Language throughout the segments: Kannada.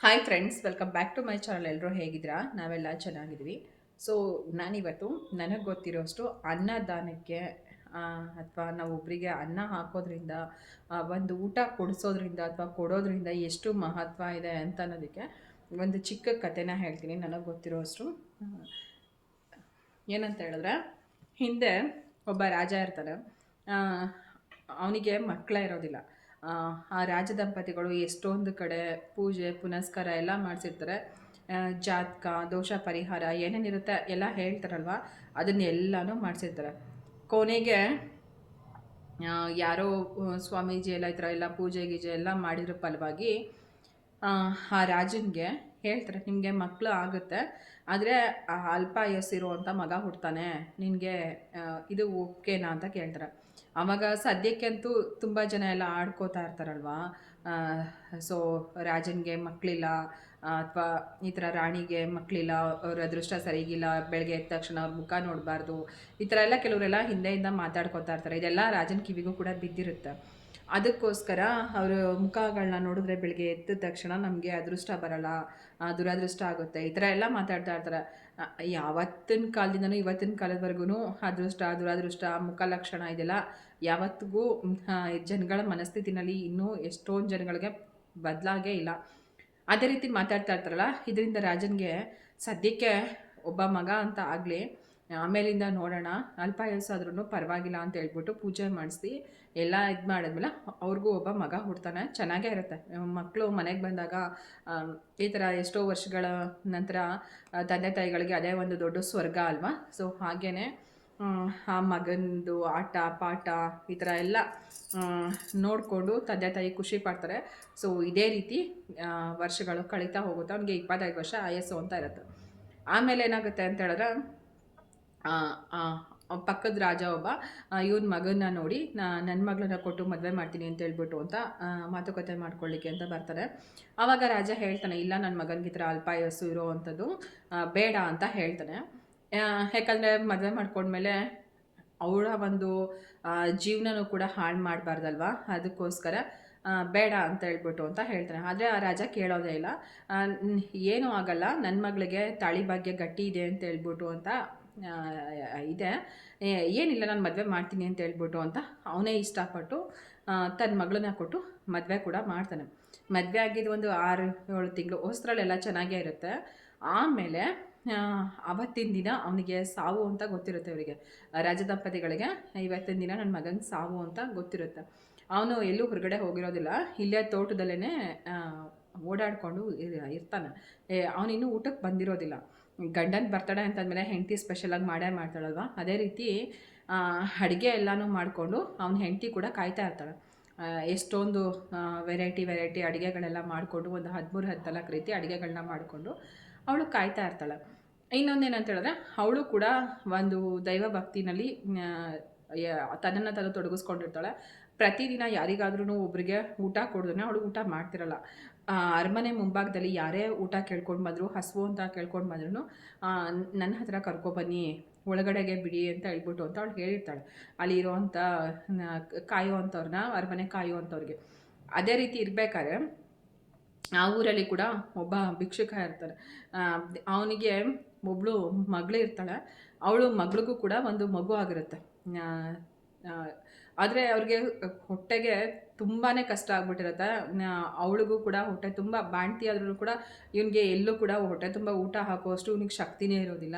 Hi friends welcome back to my channel ಎಲ್ಲರೂ ಹೇಗಿದ್ದೀರಾ? ನಾವೆಲ್ಲ ಚೆನ್ನಾಗಿದ್ವಿ ಸೊ ನಾನಿವತ್ತು ನನಗೆ ಗೊತ್ತಿರೋಷ್ಟು ಅನ್ನದಾನಕ್ಕೆ ಅಥವಾ ನಾವು ಒಬ್ಬರಿಗೆ ಅನ್ನ ಹಾಕೋದ್ರಿಂದ ಒಂದು ಊಟ ಕೊಡಿಸೋದ್ರಿಂದ ಅಥವಾ ಕೊಡೋದ್ರಿಂದ ಎಷ್ಟು ಮಹತ್ವ ಇದೆ ಅಂತ ಅನ್ನೋದಕ್ಕೆ ಒಂದು ಚಿಕ್ಕ ಕಥೆನ ಹೇಳ್ತೀನಿ. ನನಗೆ ಗೊತ್ತಿರೋಷ್ಟು ಏನಂತ ಹೇಳಿದ್ರೆ, ಹಿಂದೆ ಒಬ್ಬ ರಾಜ ಇರ್ತಾನೆ. ಅವನಿಗೆ ಮಕ್ಕಳೇ ಇರೋದಿಲ್ಲ. ಆ, ರಾಜ ದಂಪತಿಗಳು ಎಷ್ಟೊಂದು ಕಡೆ ಪೂಜೆ ಪುನಸ್ಕಾರ ಎಲ್ಲ ಮಾಡಿಸಿರ್ತಾರೆ. ಜಾತಕ ದೋಷ ಪರಿಹಾರ ಏನೇನಿರುತ್ತೆ ಎಲ್ಲ ಹೇಳ್ತಾರಲ್ವ? ಅದನ್ನೆಲ್ಲನೂ ಮಾಡಿಸಿರ್ತಾರೆ. ಕೊನೆಗೆ ಯಾರೋ ಸ್ವಾಮೀಜಿ ಎಲ್ಲ ಈ ಥರ ಎಲ್ಲ ಪೂಜೆ ಗೀಜೆ ಎಲ್ಲ ಮಾಡಿರೋ ಫಲವಾಗಿ ಆ ರಾಜನಿಗೆ ಹೇಳ್ತಾರೆ, ನಿಮಗೆ ಮಕ್ಕಳು ಆಗುತ್ತೆ, ಆದರೆ ಅಲ್ಪಾಯಸ್ಸಿರುವಂಥ ಮಗ ಹುಡ್ತಾನೆ, ನಿನಗೆ ಇದು ಓಕೆನಾ ಅಂತ ಕೇಳ್ತಾರೆ. ಆವಾಗ ಸದ್ಯಕ್ಕಂತೂ ತುಂಬ ಜನ ಎಲ್ಲ ಆಡ್ಕೋತಾ ಇರ್ತಾರಲ್ವಾ? ಸೊ ರಾಜನಿಗೆ ಮಕ್ಕಳಿಲ್ಲ ಅಥವಾ ಈ ಥರ ರಾಣಿಗೆ ಮಕ್ಕಳಿಲ್ಲ ಅವ್ರ ಅದೃಷ್ಟ ಸರಿಗಿಲ್ಲ, ಬೆಳಗ್ಗೆ ಎದ್ದ ತಕ್ಷಣ ಅವ್ರ ಮುಖ ನೋಡಬಾರ್ದು, ಈ ಥರ ಎಲ್ಲ ಕೆಲವರೆಲ್ಲ ಹಿಂದೆಯಿಂದ ಮಾತಾಡ್ಕೋತಾ ಇರ್ತಾರೆ. ಇದೆಲ್ಲ ರಾಜನ ಕಿವಿಗೂ ಕೂಡ ಬಿದ್ದಿರುತ್ತೆ. ಅದಕ್ಕೋಸ್ಕರ ಅವರ ಮುಖಗಳನ್ನ ನೋಡಿದ್ರೆ ಬೆಳಿಗ್ಗೆ ಎದ್ದ ತಕ್ಷಣ ನಮಗೆ ಅದೃಷ್ಟ ಬರಲ್ಲ ದುರಾದೃಷ್ಟ ಆಗುತ್ತೆ. ಈ ಥರ ಎಲ್ಲ ಮಾತಾಡ್ತಾ ಇರ್ತಾರೆ. ಯಾವತ್ತಿನ ಕಾಲದಿಂದನೂ ಇವತ್ತಿನ ಕಾಲದವರೆಗೂ ಅದೃಷ್ಟ, ದುರದೃಷ್ಟ, ಮುಖ ಲಕ್ಷಣ ಇದೆಲ್ಲ ಯಾವತ್ತಿಗೂ ಜನಗಳ ಮನಸ್ಥಿತಿನಲ್ಲಿ ಇನ್ನೂ ಎಷ್ಟೊಂದು ಜನಗಳಿಗೆ ಬದಲಾಗೇ ಇಲ್ಲ. ಅದೇ ರೀತಿ ಮಾತಾಡ್ತಾ ಇರ್ತಾರಲ್ಲ, ಇದರಿಂದ ರಾಜನಿಗೆ ಸದ್ಯಕ್ಕೆ ಒಬ್ಬ ಮಗ ಅಂತ ಆಗಲಿ ಆಮೇಲಿಂದ ನೋಡೋಣ ಅಲ್ಪಾಯಸ್ಸಾದ್ರೂ ಪರವಾಗಿಲ್ಲ ಅಂತ ಹೇಳ್ಬಿಟ್ಟು ಪೂಜೆ ಮಾಡಿಸಿ, ಎಲ್ಲ ಇದು ಮಾಡಿದ್ಮೇಲೆ ಅವ್ರಿಗೂ ಒಬ್ಬ ಮಗ ಹುಡ್ತಾನೆ, ಚೆನ್ನಾಗೇ ಇರುತ್ತೆ. ಮಕ್ಕಳು ಮನೆಗೆ ಬಂದಾಗ ಈ ಥರ ಎಷ್ಟೋ ವರ್ಷಗಳ ನಂತರ ತಂದೆ ತಾಯಿಗಳಿಗೆ ಅದೇ ಒಂದು ದೊಡ್ಡ ಸ್ವರ್ಗ ಅಲ್ವಾ? ಸೊ ಹಾಗೇ ಆ ಮಗಂದು ಆಟ, ಪಾಠ ಈ ಥರ ಎಲ್ಲ ನೋಡಿಕೊಂಡು ತಂದೆ ತಾಯಿ ಖುಷಿ ಪಡ್ತಾರೆ. ಸೊ ಇದೇ ರೀತಿ ವರ್ಷಗಳು ಕಳೀತಾ ಹೋಗುತ್ತೆ. ಅವ್ನಿಗೆ ಇಪ್ಪತ್ತೈದು ವರ್ಷ ಆಯಸ್ಸು ಅಂತ ಇರುತ್ತೆ. ಆಮೇಲೆ ಏನಾಗುತ್ತೆ ಅಂತ ಹೇಳಿದ್ರೆ ಪಕ್ಕದ ರಾಜ ಒಬ್ಬ ಇವನ ಮಗನ್ನ ನೋಡಿ ನನ್ನ ಮಗಳನ್ನ ಕೊಟ್ಟು ಮದುವೆ ಮಾಡ್ತೀನಿ ಅಂತ ಹೇಳ್ಬಿಟ್ಟು ಅಂತ ಮಾತುಕತೆ ಮಾಡ್ಕೊಳ್ಳಿಕ್ಕೆ ಅಂತ ಬರ್ತಾರೆ. ಆವಾಗ ರಾಜ ಹೇಳ್ತಾನೆ, ಇಲ್ಲ ನನ್ನ ಮಗನಿಗೆ ಈ ಥರ ಅಲ್ಪಾಯಸ್ಸು ಇರೋ ಅಂಥದ್ದು ಬೇಡ ಅಂತ ಹೇಳ್ತಾನೆ. ಯಾಕಂದರೆ ಮದುವೆ ಮಾಡ್ಕೊಂಡ್ಮೇಲೆ ಅವಳ ಒಂದು ಜೀವನನೂ ಕೂಡ ಹಾಳು ಮಾಡಬಾರ್ದಲ್ವಾ? ಅದಕ್ಕೋಸ್ಕರ ಬೇಡ ಅಂತ ಹೇಳ್ಬಿಟ್ಟು ಅಂತ ಹೇಳ್ತಾನೆ. ಆದರೆ ಆ ರಾಜ ಕೇಳೋದೇ ಇಲ್ಲ. ಏನೂ ಆಗಲ್ಲ. ನನ್ನ ಮಗಳಿಗೆ ತಾಳಿ ಭಾಗ್ಯ ಗಟ್ಟಿ ಇದೆ ಅಂತ ಹೇಳ್ಬಿಟ್ಟು ಅಂತ ಇದೆ. ಏನಿಲ್ಲ, ನಾನು ಮದುವೆ ಮಾಡ್ತೀನಿ ಅಂತ ಹೇಳ್ಬಿಟ್ಟು ಅಂತ ಅವನೇ ಇಷ್ಟಪಟ್ಟು ತನ್ನ ಮಗಳನ್ನ ಕೊಟ್ಟು ಮದುವೆ ಕೂಡ ಮಾಡ್ತಾನೆ. ಮದುವೆ ಆಗಿದ್ದು ಒಂದು ಆರು, ಏಳು ತಿಂಗಳು ಹೊಸ್ತ್ರಲ್ಲೆಲ್ಲ ಚೆನ್ನಾಗೇ ಇರುತ್ತೆ. ಆಮೇಲೆ ಅವತ್ತಿನ ದಿನ ಅವನಿಗೆ ಸಾವು ಅಂತ ಗೊತ್ತಿರುತ್ತೆ ಅವರಿಗೆ. ರಾಜದಂಪತಿಗಳಿಗೆ ಇವತ್ತಿನ ದಿನ ನನ್ನ ಮಗನಿಗೆ ಸಾವು ಅಂತ ಗೊತ್ತಿರುತ್ತೆ. ಅವನು ಎಲ್ಲೂ ಹೊರಗಡೆ ಹೋಗಿರೋದಿಲ್ಲ. ಇಲ್ಲೇ ತೋಟದಲ್ಲೇ ಓಡಾಡಿಕೊಂಡು ಇರ್ತಾನೆ. ಅವನಿನ್ನೂ ಊಟಕ್ಕೆ ಬಂದಿರೋದಿಲ್ಲ. ಗಂಡನ ಬರ್ತಡೆ ಅಂತಂದಮೇಲೆ ಹೆಂಡತಿ ಸ್ಪೆಷಲಾಗಿ ಮಾಡೇ ಮಾಡ್ತಾಳಲ್ವ? ಅದೇ ರೀತಿ ಅಡುಗೆ ಎಲ್ಲನೂ ಮಾಡಿಕೊಂಡು ಅವನ ಹೆಂಡತಿ ಕೂಡ ಕಾಯ್ತಾ ಇರ್ತಾಳೆ. ಎಷ್ಟೊಂದು ವೆರೈಟಿ ವೆರೈಟಿ ಅಡುಗೆಗಳೆಲ್ಲ ಮಾಡಿಕೊಂಡು ಒಂದು ಹದಿಮೂರು, ಹದಿನಾಲ್ಕು ರೀತಿ ಅಡುಗೆಗಳನ್ನ ಮಾಡಿಕೊಂಡು ಅವಳು ಕಾಯ್ತಾ ಇರ್ತಾಳೆ. ಇನ್ನೊಂದೇನಂತ ಹೇಳಿದ್ರೆ, ಅವಳು ಕೂಡ ಒಂದು ದೈವ ಭಕ್ತಿನಲ್ಲಿ ತನ್ನನ್ನು ತಾನು ತೊಡಗಿಸ್ಕೊಂಡಿರ್ತಾಳೆ. ಪ್ರತಿದಿನ ಯಾರಿಗಾದ್ರೂ ಒಬ್ಬರಿಗೆ ಊಟ ಕೊಡಿದ್ರೆ ಅವಳು ಊಟ ಮಾಡ್ತಿರಲ್ಲ. ಅರಮನೆ ಮುಂಭಾಗದಲ್ಲಿ ಯಾರೇ ಊಟ ಕೇಳ್ಕೊಂಡು ಬಂದರು, ಹಸುವು ಅಂತ ಕೇಳ್ಕೊಂಡು ಬಂದ್ರು ನನ್ನ ಹತ್ರ ಕರ್ಕೊಬನ್ನಿ ಒಳಗಡೆಗೆ ಬಿಡಿ ಅಂತ ಹೇಳ್ಬಿಟ್ಟು ಅಂತ ಅವಳು ಹೇಳಿರ್ತಾಳೆ. ಅಲ್ಲಿರೋವಂಥ ಕಾಯೋ ಅಂಥವ್ರನ್ನ ಅರಮನೆ ಕಾಯೋ ಅಂಥವ್ರಿಗೆ ಅದೇ ರೀತಿ ಇರಬೇಕಾದ್ರೆ, ಆ ಊರಲ್ಲಿ ಕೂಡ ಒಬ್ಬ ಭಿಕ್ಷುಕ ಇರ್ತಾರೆ ಅವನಿಗೆ ಒಬ್ಬಳು ಮಗಳು ಇರ್ತಾಳೆ. ಅವಳು ಮಗಳಿಗೂ ಕೂಡ ಒಂದು ಮಗು ಆಗಿರುತ್ತೆ. ಆದರೆ ಅವ್ರಿಗೆ ಹೊಟ್ಟೆಗೆ ತುಂಬಾ ಕಷ್ಟ ಆಗ್ಬಿಟ್ಟಿರುತ್ತೆ. ಅವಳಿಗೂ ಕೂಡ ಹೊಟ್ಟೆ ತುಂಬ ಬಾಣ್ತಿ ಆದ್ರೂ ಕೂಡ ಇವನಿಗೆ ಎಲ್ಲೂ ಕೂಡ ಹೊಟ್ಟೆ ತುಂಬ ಊಟ ಹಾಕುವಷ್ಟು ಇವನಿಗೆ ಶಕ್ತಿನೇ ಇರೋದಿಲ್ಲ.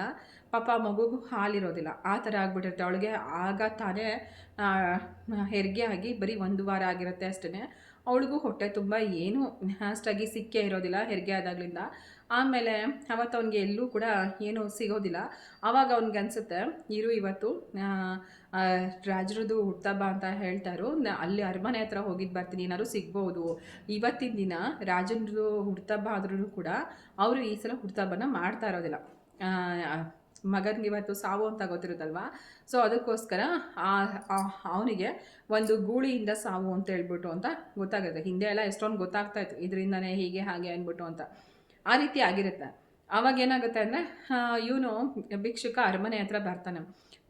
ಪಾಪ ಮಗುಗೂ ಹಾಲಿರೋದಿಲ್ಲ. ಆ ಥರ ಆಗ್ಬಿಟ್ಟಿರುತ್ತೆ. ಅವಳಿಗೆ ಆಗ ತಾನೇ ಹೆರಿಗೆ ಆಗಿ ಬರೀ ಒಂದು ವಾರ ಆಗಿರುತ್ತೆ ಅಷ್ಟೇ ಅವಳಿಗೂ ಹೊಟ್ಟೆ ತುಂಬ ಏನು ಅಷ್ಟಾಗಿ ಸಿಕ್ಕೇ ಇರೋದಿಲ್ಲ ಹೆರಿಗೆ ಆದಾಗಲಿಂದ. ಆಮೇಲೆ ಅವತ್ತು ಅವನಿಗೆ ಎಲ್ಲೂ ಕೂಡ ಏನೂ ಸಿಗೋದಿಲ್ಲ. ಆವಾಗ ಅವ್ನಿಗೆ ಅನಿಸುತ್ತೆ ಇರು ಇವತ್ತು ರಾಜರದ್ದು ಆ, ರಾಜರದು ಹುಟ್ಟಬ್ಬ ಅಂತ ಹೇಳ್ತಾರೋ. ಅಲ್ಲಿ ಅರಮನೆ ಹತ್ರ ಹೋಗಿದ್ದು ಬರ್ತೀನಿ ಏನಾದ್ರು ಸಿಗ್ಬೋದು. ಇವತ್ತಿನ ದಿನ ರಾಜನದು ಹುಟ್ಟಬ್ಬ ಆದ್ರೂ ಕೂಡ ಅವರು ಈ ಸಲ ಹುಟ್ಟಬ್ಬನ ಮಾಡ್ತಾ ಇರೋದಿಲ್ಲ. ಮಗನಿಗೆ ಇವತ್ತು ಸಾವು ಅಂತ ಗೊತ್ತಿರುತ್ತಲ್ವ? ಸೊ ಅದಕ್ಕೋಸ್ಕರ ಅವನಿಗೆ ಒಂದು ಗೂಳಿಯಿಂದ ಸಾವು ಅಂತ ಹೇಳ್ಬಿಟ್ಟು ಅಂತ ಗೊತ್ತಾಗುತ್ತೆ. ಹಿಂದೆ ಎಲ್ಲ ಎಷ್ಟೊಂದು ಗೊತ್ತಾಗ್ತಾ ಇತ್ತು. ಇದರಿಂದನೇ ಹೀಗೆ ಹಾಗೆ ಅಂದ್ಬಿಟ್ಟು ಅಂತ. ಆ ರೀತಿ ಆಗಿರುತ್ತೆ. ಆವಾಗ ಏನಾಗುತ್ತೆ ಅಂದರೆ ಇವನು ಭಿಕ್ಷುಕ ಅರಮನೆ ಹತ್ರ ಬರ್ತಾನೆ.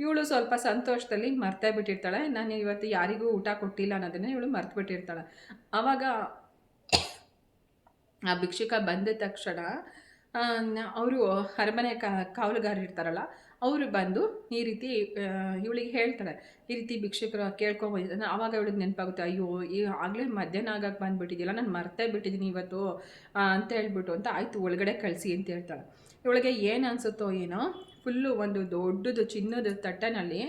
ಇವಳು ಸ್ವಲ್ಪ ಸಂತೋಷದಲ್ಲಿ ಮರ್ತೇ ಬಿಟ್ಟಿರ್ತಾಳೆ. ನಾನು ಇವತ್ತು ಯಾರಿಗೂ ಊಟ ಕೊಟ್ಟಿಲ್ಲ ಅನ್ನೋದನ್ನೇ ಇವಳು ಮರ್ತು ಬಿಟ್ಟಿರ್ತಾಳೆ. ಆವಾಗ ಆ ಭಿಕ್ಷುಕ ಬಂದ ತಕ್ಷಣ ಅವರು ಅರಮನೆ ಕಾವಲುಗಾರ ಇರ್ತಾರಲ್ಲ ಅವರು ಬಂದು ಈ ರೀತಿ ಇವಳಿಗೆ ಹೇಳ್ತಾರೆ. ಈ ರೀತಿ ಭಿಕ್ಷಕರು ಕೇಳ್ಕೊಂಬಂದಿದ್ದಾನೆ ಆವಾಗ ಇವಳಿಗೆ ನೆನಪಾಗುತ್ತೆ, ಅಯ್ಯೋ, ಈ ಆಗಲೇ ಮಧ್ಯಾಹ್ನ ಆಗಕ್ಕೆ ಬಂದುಬಿಟ್ಟಿದ್ದಿಲ್ಲ ನಾನು ಮರ್ತೇ ಬಿಟ್ಟಿದ್ದೀನಿ ಇವತ್ತು ಅಂತ ಹೇಳ್ಬಿಟ್ಟು ಅಂತ ಆಯಿತು, ಒಳಗಡೆ ಕಳಿಸಿ ಅಂತ ಹೇಳ್ತಾಳೆ. ಇವಳಿಗೆ ಏನು ಅನಿಸುತ್ತೋ ಏನೋ, ಫುಲ್ಲು ಒಂದು ದೊಡ್ಡದು, ಚಿನ್ನದ ತಟ್ಟೆನಲ್ಲಿ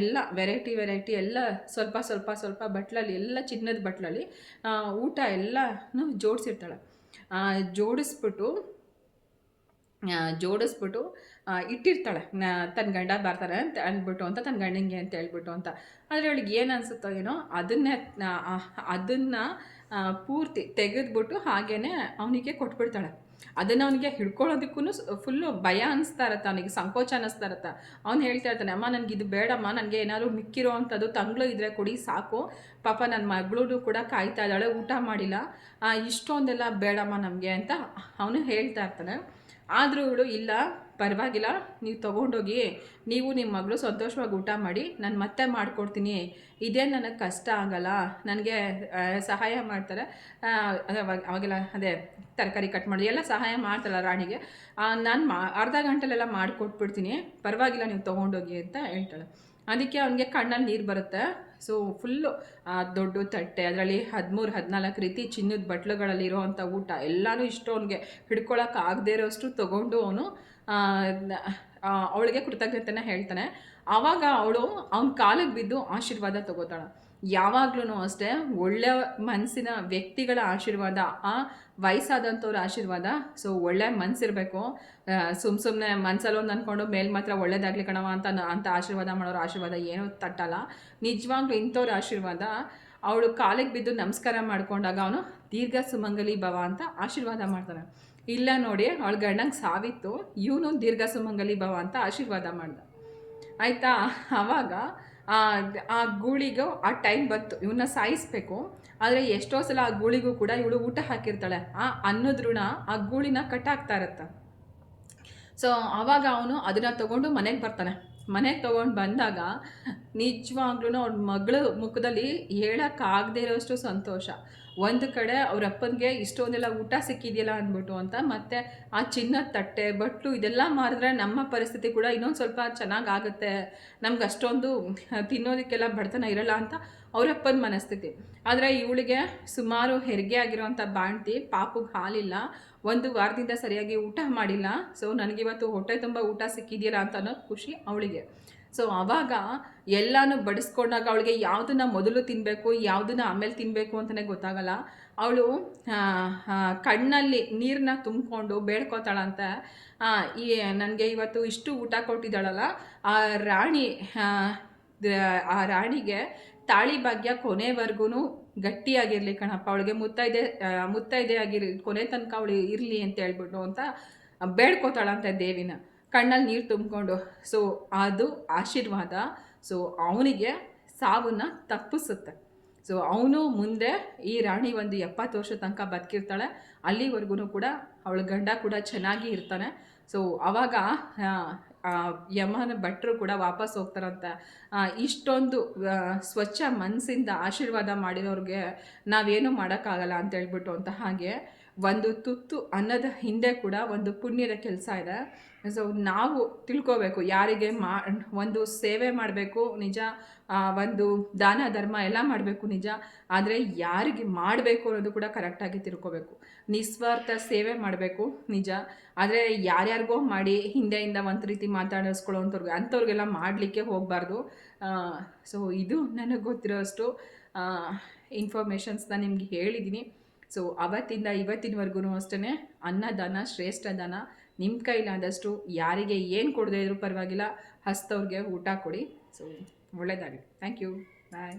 ಎಲ್ಲ ವೆರೈಟಿ ವೆರೈಟಿ, ಎಲ್ಲ ಸ್ವಲ್ಪ ಸ್ವಲ್ಪ ಸ್ವಲ್ಪ ಬಟ್ಲಲ್ಲಿ, ಎಲ್ಲ ಚಿನ್ನದ ಬಟ್ಲಲ್ಲಿ ಊಟ ಎಲ್ಲನೂ ಜೋಡಿಸಿರ್ತಾಳೆ. ಜೋಡಿಸ್ಬಿಟ್ಟು ಜೋಡಿಸ್ಬಿಟ್ಟು ಇಟ್ಟಿರ್ತಾಳೆ. ತನ್ನ ಗಂಡ ಬರ್ತಾರೆ ಅಂತ ಅಂದ್ಬಿಟ್ಟು ಅಂತ ತನ್ನ ಗಂಡನಿಗೆ ಅಂತ ಹೇಳ್ಬಿಟ್ಟು ಅಂತ. ಆದರೆ ಅವಳಿಗೆ ಏನು ಅನಿಸುತ್ತೋ ಏನೋ ಅದನ್ನೇ ಅದನ್ನು ಪೂರ್ತಿ ತೆಗೆದ್ಬಿಟ್ಟು ಹಾಗೇ ಅವನಿಗೆ ಕೊಟ್ಬಿಡ್ತಾಳೆ. ಅದನ್ನು ಅವನಿಗೆ ಹಿಡ್ಕೊಳ್ಳೋದಕ್ಕೂ ಫುಲ್ಲು ಭಯ ಅನಿಸ್ತಾ ಇರತ್ತೆ. ಅವನಿಗೆ ಸಂಕೋಚ ಅನ್ನಿಸ್ತಾ ಇರತ್ತೆ. ಅವ್ನು ಹೇಳ್ತಾ ಇರ್ತಾನೆ, ಅಮ್ಮ, ನನಗೆ ಇದು ಬೇಡಮ್ಮ, ನನಗೆ ಏನಾದರೂ ಮಿಕ್ಕಿರೋ ಅಂಥದ್ದು ತಂಗ್ಳು ಇದ್ರೆ ಕೊಡಿ, ಸಾಕು. ಪಾಪ ನನ್ನ ಮಗಳೂ ಕೂಡ ಕಾಯ್ತಾ ಇದ್ದಾಳೆ, ಊಟ ಮಾಡಿಲ್ಲ. ಇಷ್ಟೊಂದೆಲ್ಲ ಬೇಡಮ್ಮ ನಮಗೆ ಅಂತ ಅವನು ಹೇಳ್ತಾ ಇರ್ತಾನೆ. ಆದರೂ ಇವಳು ಇಲ್ಲ, ಪರವಾಗಿಲ್ಲ, ನೀವು ತೊಗೊಂಡೋಗಿ, ನೀವು ನಿಮ್ಮ ಮಗಳು ಸಂತೋಷವಾಗಿ ಊಟ ಮಾಡಿ, ನಾನು ಮತ್ತೆ ಮಾಡಿಕೊಡ್ತೀನಿ. ಇದೇ ನನಗೆ ಕಷ್ಟ ಆಗಲ್ಲ. ನನಗೆ ಸಹಾಯ ಮಾಡ್ತಾರೆ. ಅವಾಗೆಲ್ಲ ಅದೇ ತರಕಾರಿ ಕಟ್ ಮಾಡಿ, ಎಲ್ಲ ಸಹಾಯ ಮಾಡ್ತಾರಲ್ಲ ರಾಣಿಗೆ. ನಾನು ಮಾ, ಅರ್ಧ ಗಂಟೆಲೆಲ್ಲ ಮಾಡಿಕೊಟ್ಬಿಡ್ತೀನಿ. ಪರವಾಗಿಲ್ಲ, ನೀವು ತೊಗೊಂಡೋಗಿ ಅಂತ ಹೇಳ್ತಾಳೆ. ಅದಕ್ಕೆ ಅವನಿಗೆ ಕಣ್ಣಲ್ಲಿ ನೀರು ಬರುತ್ತೆ. ಸೊ ಫುಲ್ಲು ದೊಡ್ಡ ತಟ್ಟೆ, ಅದರಲ್ಲಿ ಹದಿಮೂರು, ಹದಿನಾಲ್ಕು ರೀತಿ ಚಿನ್ನದ ಬಟ್ಲುಗಳಲ್ಲಿರೋ ಅಂಥ ಊಟ ಎಲ್ಲನೂ ಇಷ್ಟು ಅವನಿಗೆ ಹಿಡ್ಕೊಳಕ್ಕೆ ಆಗದೇ ಇರೋಷ್ಟು ತೊಗೊಂಡು ಅವನು ಅವಳಿಗೆ ಕೃತಜ್ಞತೆನ ಹೇಳ್ತಾನೆ. ಆವಾಗ ಅವಳು ಅವನ ಕಾಲಿಗೆ ಬಿದ್ದು ಆಶೀರ್ವಾದ ತಗೋತಾಳೆ. ಯಾವಾಗ್ಲೂ ಅಷ್ಟೇ ಒಳ್ಳೆ ಮನಸ್ಸಿನ ವ್ಯಕ್ತಿಗಳ ಆಶೀರ್ವಾದ, ಆ ವಯಸ್ಸಾದಂಥವ್ರ ಆಶೀರ್ವಾದ, ಸೊ ಒಳ್ಳೆ ಮನಸ್ಸಿರಬೇಕು ಸುಮ್ಮ ಸುಮ್ಮನೆ ಮನ್ಸಲ್ಲೊಂದು ಅಂದ್ಕೊಂಡು ಮೇಲೆ ಮಾತ್ರ ಒಳ್ಳೇದಾಗಲಿ ಕಣವ ಅಂತ ಅಂತ ಆಶೀರ್ವಾದ ಮಾಡೋರು ಆಶೀರ್ವಾದ ಏನೂ ತಟ್ಟಲ್ಲ. ನಿಜವಾಗ್ಲೂ ಇಂಥವ್ರ ಆಶೀರ್ವಾದ, ಅವಳು ಕಾಲಿಗೆ ಬಿದ್ದು ನಮಸ್ಕಾರ ಮಾಡ್ಕೊಂಡಾಗ ಅವನು ದೀರ್ಘ ಸುಮಂಗಲಿ ಭವ ಅಂತ ಆಶೀರ್ವಾದ ಮಾಡ್ತಾನೆ. ಇಲ್ಲ ನೋಡಿ, ಅವಳ ಗಂಡಂಗೆ ಸಾವಿತ್ತು, ಇವನು ದೀರ್ಘ ಸುಮಂಗಲಿ ಭವ ಅಂತ ಆಶೀರ್ವಾದ ಮಾಡ್ದ. ಆಯಿತಾ? ಆವಾಗ ಆ ಗೂಳಿಗೂ ಆ ಟೈಮ್ ಬಂತು. ಇವನ್ನ ಸಾಯಿಸ್ಬೇಕು. ಆದರೆ ಎಷ್ಟೋ ಸಲ ಆ ಗೂಳಿಗೂ ಕೂಡ ಇವಳು ಊಟ ಹಾಕಿರ್ತಾಳೆ. ಆ ಅನ್ನೋದ್ರುಣ ಆ ಗೂಳಿನ ಕಟ್ಟಾಗ್ತಾ ಇರುತ್ತೆ. ಸೊ ಆವಾಗ ಅವನು ಅದನ್ನು ತಗೊಂಡು ಮನೆಗೆ ಬರ್ತಾನೆ. ಮನೆಗೆ ತೊಗೊಂಡು ಬಂದಾಗ ನಿಜವಾಗ್ಲೂ ಅವ್ರ ಮಗಳ ಮುಖದಲ್ಲಿ ಹೇಳೋಕ್ಕಾಗದೇ ಇರೋಷ್ಟು ಸಂತೋಷ. ಒಂದು ಕಡೆ ಅವ್ರ ಅಪ್ಪನಿಗೆ ಇಷ್ಟೊಂದೆಲ್ಲ ಊಟ ಸಿಕ್ಕಿದೆಯಲ್ಲ ಅಂದ್ಬಿಟ್ಟು ಅಂತ, ಮತ್ತೆ ಆ ಚಿನ್ನದ ತಟ್ಟೆ, ಬಟ್ಲು ಇದೆಲ್ಲ ಮಾರಿದ್ರೆ ನಮ್ಮ ಪರಿಸ್ಥಿತಿ ಕೂಡ ಇನ್ನೊಂದು ಸ್ವಲ್ಪ ಚೆನ್ನಾಗಾಗುತ್ತೆ, ನಮ್ಗೆ ಅಷ್ಟೊಂದು ತಿನ್ನೋದಕ್ಕೆಲ್ಲ ಬಡತನ ಇರಲ್ಲ ಅಂತ ಅವರಪ್ಪನ ಮನಸ್ಥಿತಿ. ಆದರೆ ಇವಳಿಗೆ ಸುಮಾರು ಹೆರಿಗೆ ಆಗಿರೋವಂಥ ಬಾಣ್ತಿ ಪಾಪಗೆ ಹಾಲಿಲ್ಲ, ಒಂದು ವಾರದಿಂದ ಸರಿಯಾಗಿ ಊಟ ಮಾಡಿಲ್ಲ, ಸೊ ನನಗಿವತ್ತು ಹೊಟ್ಟೆ ತುಂಬ ಊಟ ಸಿಕ್ಕಿದೆಯಲ್ಲ ಅಂತ ಅನ್ನೋದು ಖುಷಿ ಅವಳಿಗೆ. ಸೊ ಆವಾಗ ಎಲ್ಲನೂ ಬಡಿಸ್ಕೊಂಡಾಗ ಅವಳಿಗೆ ಯಾವುದನ್ನ ಮೊದಲು ತಿನ್ನಬೇಕು ಯಾವುದನ್ನ ಆಮೇಲೆ ತಿನ್ನಬೇಕು ಅಂತಲೇ ಗೊತ್ತಾಗಲ್ಲ. ಅವಳು ಕಣ್ಣಲ್ಲಿ ನೀರನ್ನ ತುಂಬಿಕೊಂಡು ಬೇಡ್ಕೋತಾಳಂತ ಈ, ನನಗೆ ಇವತ್ತು ಇಷ್ಟು ಊಟ ಕೊಟ್ಟಿದ್ದಾಳಲ್ಲ, ಆ ರಾಣಿ, ಆ ರಾಣಿಗೆ ತಾಳಿ ಭಾಗ್ಯ ಕೊನೆವರೆಗೂ ಗಟ್ಟಿಯಾಗಿರಲಿ ಕಣಪ್ಪ, ಅವಳಿಗೆ ಮುತ್ತೈದೆ ಮುತ್ತೈದೆ ಆಗಿರಲಿ ಕೊನೆ ತನಕ ಅವಳು ಇರಲಿ ಅಂತ ಹೇಳ್ಬಿಟ್ಟು ಅಂತ ಬೇಡ್ಕೋತಾಳಂತೆ ದೇವಿನ. ಕಣ್ಣಲ್ಲಿ ನೀರು ತುಂಬಿಕೊಂಡು. ಸೊ ಅದು ಆಶೀರ್ವಾದ. ಸೊ ಅವನಿಗೆ ಸಾವನ್ನ ತಪ್ಪಿಸುತ್ತೆ. ಸೊ ಅವನು ಮುಂದೆ ಈ ರಾಣಿ ಒಂದು ಎಪ್ಪತ್ತು ವರ್ಷ ತನಕ ಬದುಕಿರ್ತಾಳೆ. ಅಲ್ಲಿವರೆಗೂ ಕೂಡ ಅವಳ ಗಂಡ ಕೂಡ ಚೆನ್ನಾಗಿ ಇರ್ತಾನೆ. ಸೊ ಅವಾಗ ಯಮನ ಭಟ್ರು ಕೂಡ ವಾಪಸ್ ಹೋಗ್ತಾರಂತ. ಇಷ್ಟೊಂದು ಸ್ವಚ್ಛ ಮನಸ್ಸಿಂದ ಆಶೀರ್ವಾದ ಮಾಡಿರೋರಿಗೆ ನಾವೇನು ಮಾಡೋಕ್ಕಾಗಲ್ಲ ಅಂತ ಹೇಳ್ಬಿಟ್ಟು ಅಂತ ಹಾಗೆ ಒಂದು ತುತ್ತು ಅನ್ನದ ಹಿಂದೆ ಕೂಡ ಒಂದು ಪುಣ್ಯದ ಕೆಲಸ ಇದೆ. ಸೊ ನಾವು ತಿಳ್ಕೋಬೇಕು, ಯಾರಿಗೆ ಮಾ, ಒಂದು ಸೇವೆ ಮಾಡಬೇಕು, ನಿಜ ಒಂದು ದಾನ, ಧರ್ಮ ಎಲ್ಲ ಮಾಡಬೇಕು ನಿಜ, ಆದರೆ ಯಾರಿಗೆ ಮಾಡಬೇಕು ಅನ್ನೋದು ಕೂಡ ಕರೆಕ್ಟಾಗಿ ತಿಳ್ಕೋಬೇಕು. ನಿಸ್ವಾರ್ಥ ಸೇವೆ ಮಾಡಬೇಕು ನಿಜ, ಆದರೆ ಯಾರ್ಯಾರಿಗೋ ಮಾಡಿ ಹಿಂದೆಯಿಂದ ಒಂದು ರೀತಿ ಮಾತಾಡಿಸ್ಕೊಳ್ಳೋವಂಥವ್ರಿಗೆ ಅಂಥವ್ರಿಗೆಲ್ಲ ಮಾಡಲಿಕ್ಕೆ ಹೋಗಬಾರ್ದು. ಸೊ ಇದು ನನಗೆ ಗೊತ್ತಿರೋಷ್ಟು ಇನ್ಫಾರ್ಮೇಷನ್ಸ್ನ ನಿಮಗೆ ಹೇಳಿದ್ದೀನಿ ಸೊ ಅವತ್ತಿಂದ ಇವತ್ತಿನವರೆಗೂ ಅಷ್ಟೇ ಅನ್ನದಾನ ಶ್ರೇಷ್ಠ ದಾನ ನಿಮ್ಮ ಕೈಲಾದಷ್ಟು ಯಾರಿಗೆ ಏನು ಕೊಡದೇ ಇದ್ರೂ ಪರವಾಗಿಲ್ಲ, ಹಸ್ತವ್ರಿಗೆ ಊಟ ಕೊಡಿ. ಸೊ ಒಳ್ಳೆಯದಾಗಲಿ ಥ್ಯಾಂಕ್ ಯು ಬಾಯ್